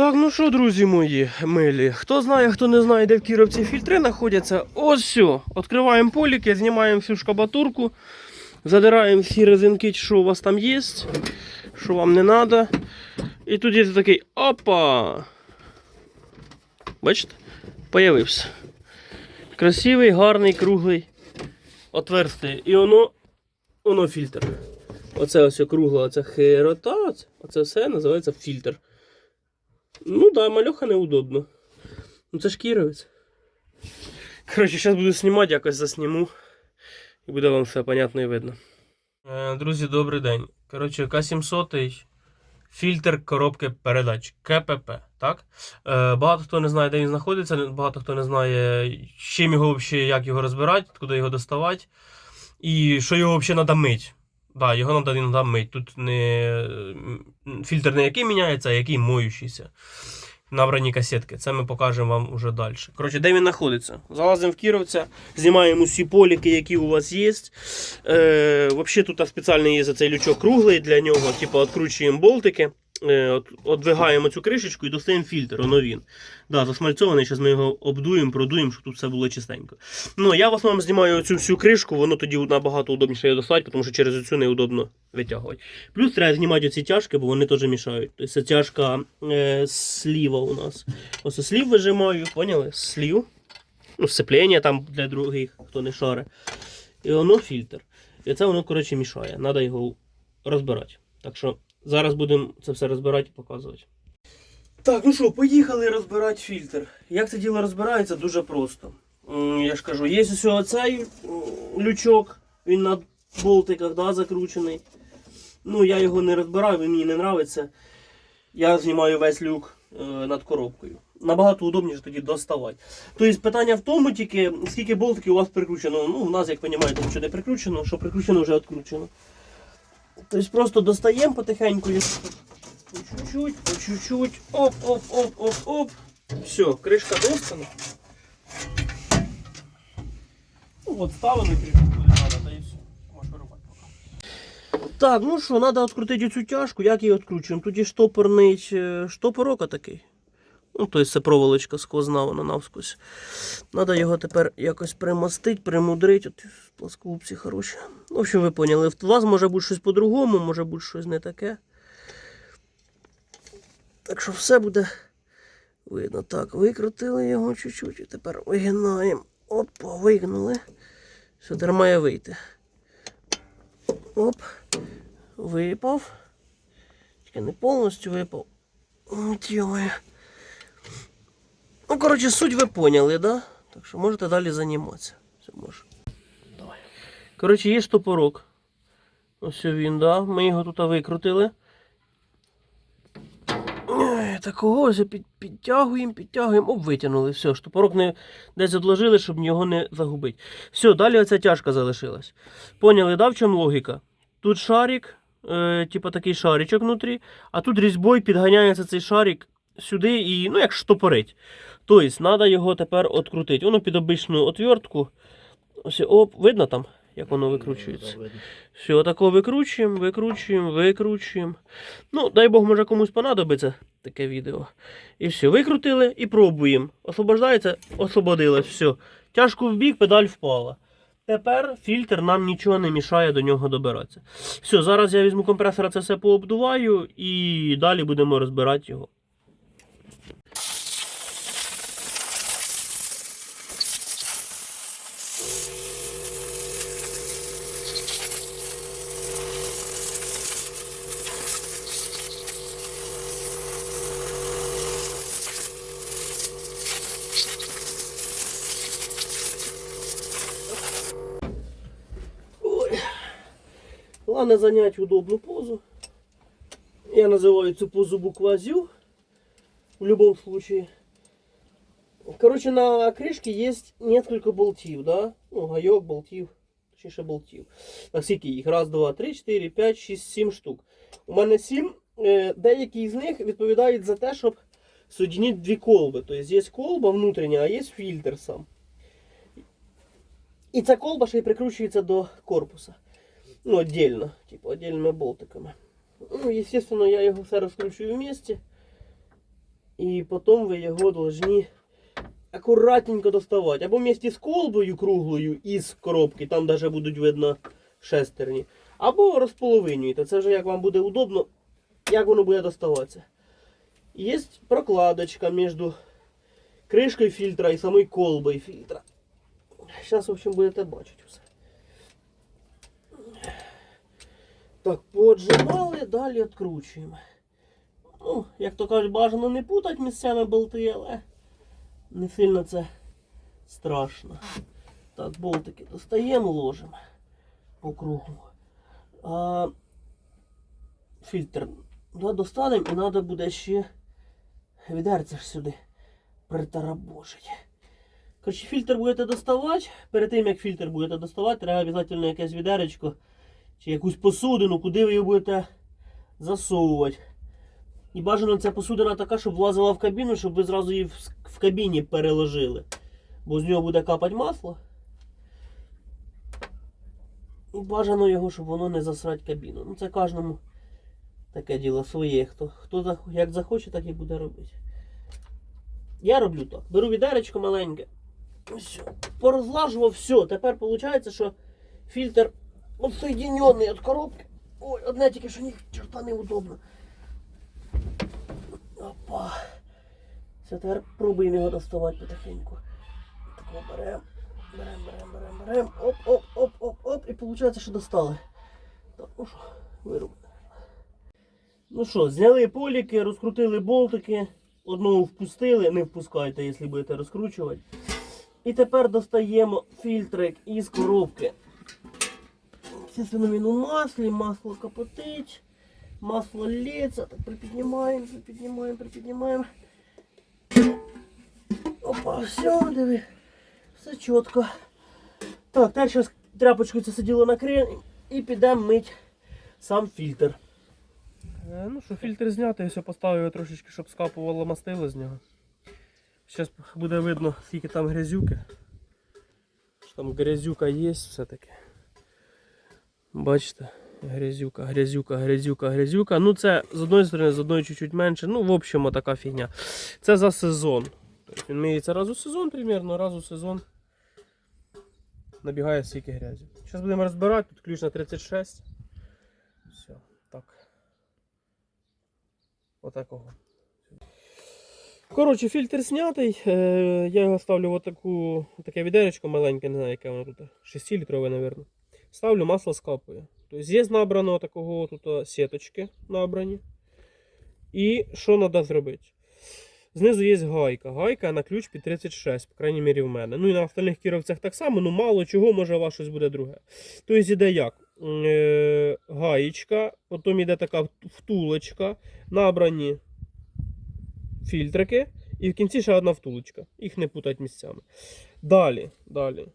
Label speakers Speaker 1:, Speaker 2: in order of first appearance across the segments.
Speaker 1: Так, ну що, друзі мої милі, хто знає, хто не знає, де в Кіровці фільтри знаходяться, ось все. Відкриваємо поліки, знімаємо всю шкабатурку, задираємо всі резинки, що у вас там є, що вам не треба. І тут є такий опа! Бачите? Появився. Красивий, гарний, круглий отверстие. І воно, воно фільтр. Оце ось кругла, оця херота, оце все називається фільтр. Ну да, мальоха неудобно. Ну це ж кіровець. Коротше, зараз буду знімати, якось засніму. І буде вам все понятно і видно. Е, друзі, добрий день. Коротше, К700 фільтр коробки передач КПП. Так? Е, багато хто не знає, де він знаходиться, багато хто не знає, чим його взагалі, як його розбирати, куди його доставати. І що його взагалі треба мити. Да, його треба іноді мити. Тут не фільтр не який міняється, а який моющийся. Набрані касетки. Це ми покажемо вам уже далі. Коротше, де він знаходиться? Залазимо в Кіровця, знімаємо усі поліки, які у вас є. Е, Взагалі тут спеціальний є за цей лючок круглий для нього. Типу, відкручуємо болтики, одвигаємо цю кришечку і достаємо фільтр. Воно він. Да, засмальцьований, зараз ми його обдуємо, продуємо, щоб тут все було чистенько. Ну, я в основному знімаю цю всю кришку, воно тоді набагато удобніше її достати, тому що через цю неудобно витягувати. Плюс треба знімати оці тяжки, бо вони теж мішають. Тобто це тяжка е, сліва у нас. Ось слів вижимаю, поняли? Слів. Ну, сцеплення там для других, хто не шаре. І воно фільтр. І це воно, коротше, мішає. Треба його розбирати. Так що зараз будемо це все розбирати і показувати. Так, ну що, поїхали розбирати фільтр. Як це діло розбирається? Дуже просто. Я ж кажу, є ось оцей лючок, він на болтиках да, закручений. Ну, я його не розбираю, він мені не подобається. Я знімаю весь люк е, над коробкою. Набагато удобніше тоді доставати. Тобто питання в тому тільки, скільки болтиків у вас прикручено. Ну, у нас, як розумієте, нічого не прикручено, що прикручено, вже відкручено. Тобто просто достаємо потихеньку. По чуть-чуть, по чуть-чуть. Оп, оп, оп, оп, оп. Все, кришка достана. Ну, от ставили кришку куди треба, та і все. Можеш вирубати поки. Так, ну що, треба відкрутити цю тяжку, як її відкручуємо? Тут є штопорний штопорок штопорока такий. Ну, тобто це проволочка сквозна, вона навскось. Треба його тепер якось примостити, примудрити. От плоскогубці хороші. В общем, ви поняли. В вас може бути щось по-другому, може бути щось не таке. Так що все буде видно. Так, викрутили його чуть-чуть. І тепер вигинаємо. Опа, вигнули. Сюди має вийти. Оп. Випав. Тільки не повністю випав. От йоє. Ну, коротше, суть ви поняли, да? Так що можете далі займатися. Все може. Давай. Коротше, є штопорок. Ось він, да. Ми його тут викрутили. Такого ось під, підтягуємо, підтягуємо, оп, витягнули. Все, штопорок не десь odложили, щоб його не загубити. Все, далі оця тяжка залишилась. Поняли, да, в чому логіка? Тут шарик, е, типу такий шаричок внутрі, а тут різьбою підганяється цей шарик сюди і, ну, як штопорить. Тобто, треба його тепер відкрутити. Воно під обичну отвертку. Ось, оп, видно там, як воно викручується. Все, отако викручуємо, викручуємо, викручуємо. Ну, дай Бог, може комусь понадобиться таке відео. І все, викрутили і пробуємо. Освобождається, освободилось, все. Тяжко в бік, педаль впала. Тепер фільтр нам нічого не мішає до нього добиратися. Все, зараз я візьму компресора, це все пообдуваю і далі будемо розбирати його. Ой. Главное занять удобную позу. Я называю эту позу буква ЗЮ. В любом случае. Короче, на крышке есть несколько болтів, да? Ну, гайок, болтів, точніше болтів. На скільки їх? Раз, два, три, чотири, п'ять, шість, сім штук. У мене сім. Е, Деякі з них відповідають за те, щоб соединити дві колби. Тобто є колба внутрішня, а є фільтр сам. І ця колба ще й прикручується до корпуса. Ну, отдельно, типу, отдельними болтиками. Ну, естественно, я його все розкручую в місці. І потім ви його повинні акуратненько доставати. Або вместе з колбою круглою із коробки, там навіть будуть видно шестерні. Або розполовинюєте. Це вже як вам буде удобно, як воно буде доставатися. Є прокладочка між кришкою фільтра і самою колбою фільтра. Зараз, в общем, будете бачити все. Так, поджимали, далі відкручуємо. Ну, як то кажуть, бажано не путати місцями болти, але не сильно це страшно. Так, болтики достаємо, ложимо по кругу. А, фільтр да, достанемо і треба буде ще відерце ж сюди притарабожити. Коротше, фільтр будете доставати. Перед тим як фільтр будете доставати, треба обов'язково якесь відеречко чи якусь посудину, куди ви його будете засовувати. І бажано ця посудина така, щоб влазила в кабіну, щоб ви зразу її в, кабіні переложили. Бо з нього буде капати масло. І бажано його, щоб воно не засрать кабіну. Ну це кожному таке діло своє. Хто, хто як захоче, так і буде робити. Я роблю так. Беру відеречко маленьке. Все. Порозлажував все. Тепер виходить, що фільтр відсоєдинений від коробки. Ой, одне тільки, що ні черта неудобно. Опа. Все, тепер пробуємо його доставати потихеньку. Тако беремо. Беремо, беремо, беремо, беремо. Оп, оп, оп, оп, оп. І виходить, що достали. Так, ну що, вирубили. Ну що, зняли поліки, розкрутили болтики. Одного впустили, не впускайте, якщо будете розкручувати. І тепер достаємо фільтрик із коробки. Естественно, він у маслі, масло капотить, масло лється. Так припіднімаємо, припіднімаємо, припіднімаємо. Опа, все, диви. Все чітко. Так, тепер зараз тряпочкою це сиділо накриємо і підемо мить сам фільтр.
Speaker 2: Е, Ну що, фільтр знятий, все поставив трошечки, щоб скапувало мастило з нього. Зараз буде видно, скільки там грязюки. Що там грязюка є все-таки. Бачите? Грязюка, грязюка, грязюка, грязюка. Ну це з одної сторони, з одної чуть-чуть менше. Ну, в общем, така фігня. Це за сезон. Тобто він миється раз у сезон, примерно, раз у сезон. Набігає стільки грязі. Зараз будемо розбирати, тут ключ на 36. Все, так. Отакого. Коротше, фільтр знятий. Е, я його ставлю в таке відеречко маленьке, не знаю, яке воно тут. 6-літрове, мабуть. Ставлю масло скапує. Тобто є набрано такого тут сіточки набрані. І що треба зробити? Знизу є гайка. Гайка на ключ під 36, по крайній мірі в мене. Ну і на остальних кіровцях так само, ну мало чого, може у вас щось буде друге. Тобто іде як? Е, гаєчка, потім йде така втулочка, набрані фільтрики, і в кінці ще одна втулочка. Їх не путать місцями. Далі, далі.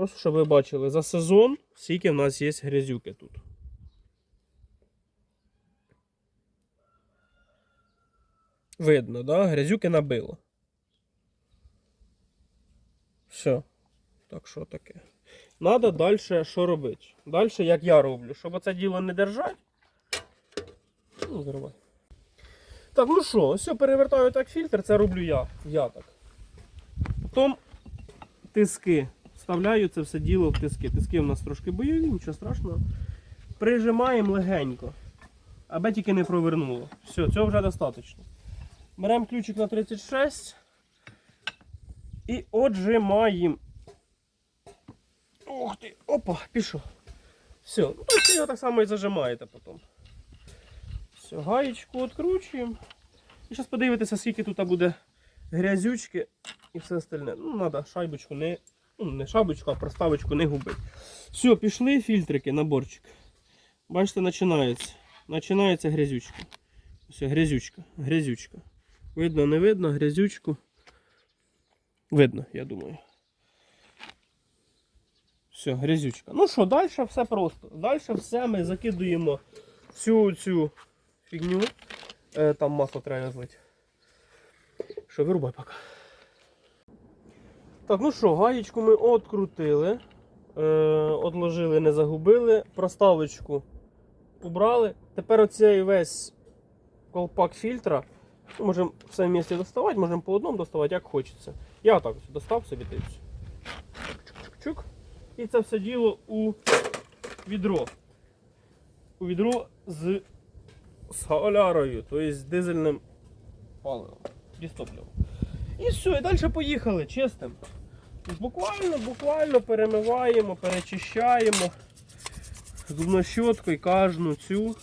Speaker 2: Просто щоб ви бачили, за сезон скільки в нас є грязюки тут. Видно, да? Грязюки набило. Все. Так що таке. Надо далі що робити? Далі, як я роблю, щоб це діло не держати. Ну, зривай. Так, ну що, все, перевертаю так фільтр, це роблю я. Я так. Потім тиски. Вставляю це все діло в тиски. Тиски у нас трошки бойові, нічого страшного. Прижимаємо легенько. Аби тільки не провернуло. Все, цього вже достатньо. Беремо ключик на 36 і отжимаємо. Ух ти, опа, пішов. Все, ну тобто його так само і зажимаєте потім. Все, гаєчку відкручуємо. І зараз подивитися, скільки тут буде грязючки і все остальне. Ну, треба шайбочку не. Ну, не шайбочку, а проставочку не губити. Все, пішли фільтрики, наборчик. Бачите, починається. Починається грязючка. Все, грязючка, грязючка. Видно, не видно, грязючку. Видно, я думаю. Все, грязючка. Ну що, далі все просто. Далі все ми закидуємо всю цю фігню. Е, там масло треба злити. Що, вирубай поки. Так, ну що, гаєчку ми открутили. Е, одложили, не загубили. Проставочку убрали. Тепер оцей весь колпак фільтра Ну, Можемо все в місці доставати, можемо по одному доставати, як хочеться. Я ось достав собі. Чук-чук-чук. І це все діло у відро. У відро з солярою, тобто з дизельним паливом, дістопливом. І все, і далі поїхали, чистим. Буквально, буквально перемиваємо, перечищаємо зубною щоткою кожну цю.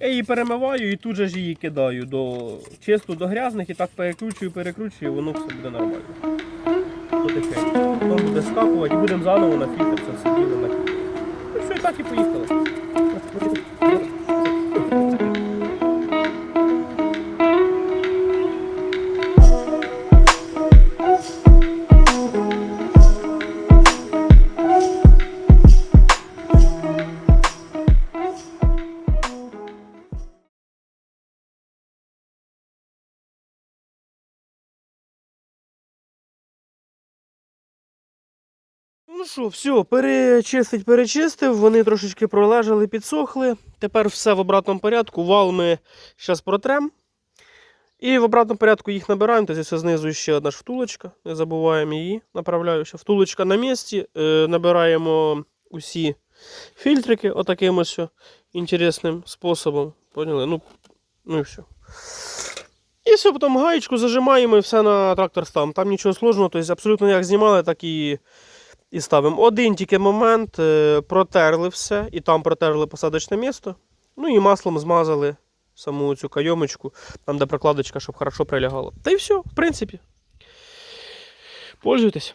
Speaker 2: Я її перемиваю і тут же ж її кидаю до чисто до грязних і так перекручую, перекручую, і воно все буде нормально. Потім буде скапувати і будемо заново на фільтр це все діло накидати. Ну все, і так і поїхали. Ну що, все, перечистить, перечистив, вони трошечки пролежали, підсохли. Тепер все в обратному порядку. Вал ми зараз протрем. І в обратному порядку їх набираємо. Тобто знизу ще одна ж втулочка. Не забуваємо її. Направляю ще. Втулочка на місці. Е, набираємо усі фільтрики отаким ось інтересним способом. Поняли? Ну, ну і все. І все, потім гаєчку зажимаємо і все на трактор ставимо. Там нічого сложного, тобто абсолютно як знімали, так і і ставимо. Один тільки момент, е, протерли все, і там протерли посадочне місто. Ну і маслом змазали саму цю кайомочку, там де прокладочка, щоб хорошо прилягало. Та й все, в принципі. Пользуйтесь.